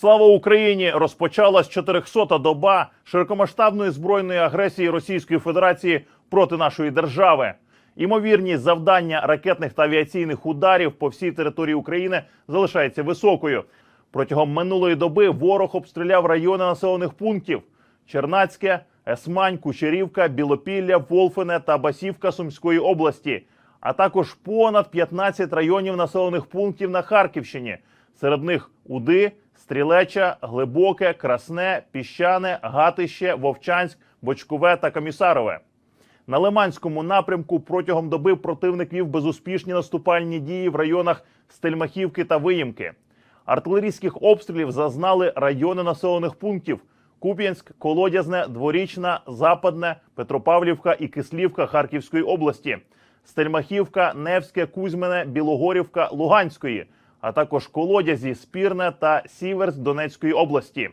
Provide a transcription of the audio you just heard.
Слава Україні! Розпочалась 400-та доба широкомасштабної збройної агресії Російської Федерації проти нашої держави. Імовірність завдання ракетних та авіаційних ударів по всій території України залишається високою. Протягом минулої доби ворог обстріляв райони населених пунктів: Чернацьке, Есмань, Кучерівка, Білопілля, Волфине та Басівка Сумської області, а також понад 15 районів населених пунктів на Харківщині. Серед них Уди, Стрілеча, Глибоке, Красне, Піщане, Гатище, Вовчанськ, Бочкове та Комісарове. На Лиманському напрямку протягом доби противник вів безуспішні наступальні дії в районах Стельмахівки та Виїмки. Артилерійських обстрілів зазнали райони населених пунктів: Куп'янськ, Колодязне, Дворічна, Западне, Петропавлівка і Кислівка Харківської області, Стельмахівка, Невське, Кузьмине, Білогорівка Луганської, а також Колодязі, Спірне та Сіверс Донецької області.